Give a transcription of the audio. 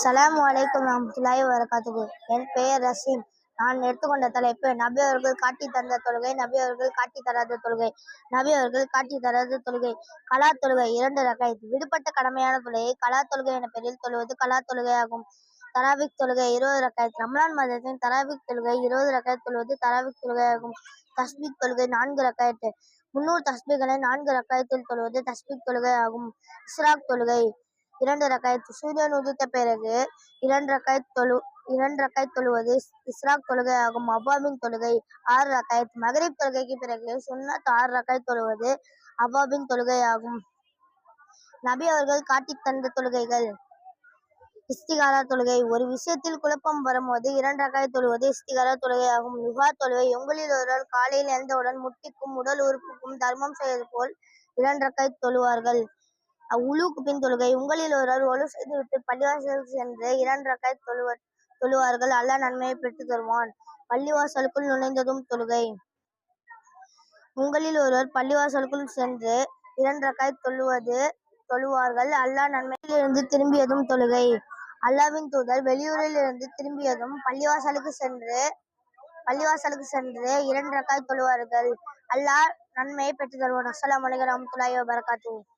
சலாம் அலைக்கும் வரமத்துல்லாஹி வரகாத்துகு என் பெயர் ரசீம். நான் எடுத்துக்கொண்ட தலைப்பு நபி அவர்கள் காட்டி தந்த தொழுகை நபி அவர்கள் காட்டி தராத தொழுகை நபி அவர்கள் காட்டி தராத தொழுகை கலா தொழுகை இரண்டு ரகை விடுபட்ட கடமையான தொழுகை கலா தொழுகை என பெயரில் தொழுவது கலா தொழுகை ஆகும். தராவிக் தொழுகை இருபது ரக்காயத் ரம்லான் மாதத்தின் தராவிக் தொழுகை இருபது ரக்காயத் தொழுவது தராவிக் தொழுகை ஆகும். தஸ்பீக் தொழுகை நான்கு ரக்காயத்து முன்னூறு தஸ்பீகளை நான்கு ரக்காயத்தில் தொழுவது தஸ்பீக் தொழுகை ஆகும். இஸ்ராக் தொழுகை இரண்டு ரக்காயத் சூரியன் உதித்த பிறகு இரண்டு ரக்காயத் தொழு இரண்டு ரக்காய் தொழுவது இஸ்ராக் தொழுகை ஆகும். அவ்வாபின் தொழுகை ஆறு ரக்காயத் மகரிப் தொழுகைக்கு பிறகு சுன்னத் ஆறு ரக்காய் தொழுவது அவ்வாபின் தொழுகை ஆகும். நபி அவர்கள் காட்டித் தந்த தொழுகைகள். இஸ்திகாரா தொழுகை. ஒரு விஷயத்தில் குழப்பம் வரும்போது இரண்டு ரகாய் தொழுவது இஸ்திகாரா தொழுகை ஆகும். லுகா தொழுகை. உங்களில் ஒருவர் காலையில் எழுந்தவுடன் முட்டிக்கும் உடல் உறுப்புக்கும் தர்மம் செய்வது போல் இரண்டு ரக்காய் தொழுவார்கள். உழுவுக்கு பின் தொழுகை. உங்களில் ஒருவர் ஒழு செய்துவிட்டு பள்ளிவாசலுக்கு சென்று இரண்டு ரக்காய் தொழுவர் தொழுவார்கள். அல்லாஹ் நன்மையை பெற்றுத் தருவான். பள்ளிவாசலுக்குள் நுழைந்ததும் தொழுகை. உங்களில் ஒருவர் பள்ளிவாசலுக்குள் சென்று இரண்டு ரக்காய் தொழுவது தொழுவார்கள். அல்லாஹ் நன்மையிலிருந்து திரும்பியதும் தொழுகை. அல்லாவின் தூதர் வெளியூரில் இருந்து திரும்பியதும் பள்ளிவாசலுக்கு சென்று பள்ளிவாசலுக்கு சென்று இரண்டு ரக்காய் தொழுவார்கள். அல்லாஹ் நன்மையை பெற்று தருவான் அஸ்லாம் அலைக்கும் வரஹ்மத்துல்லாஹி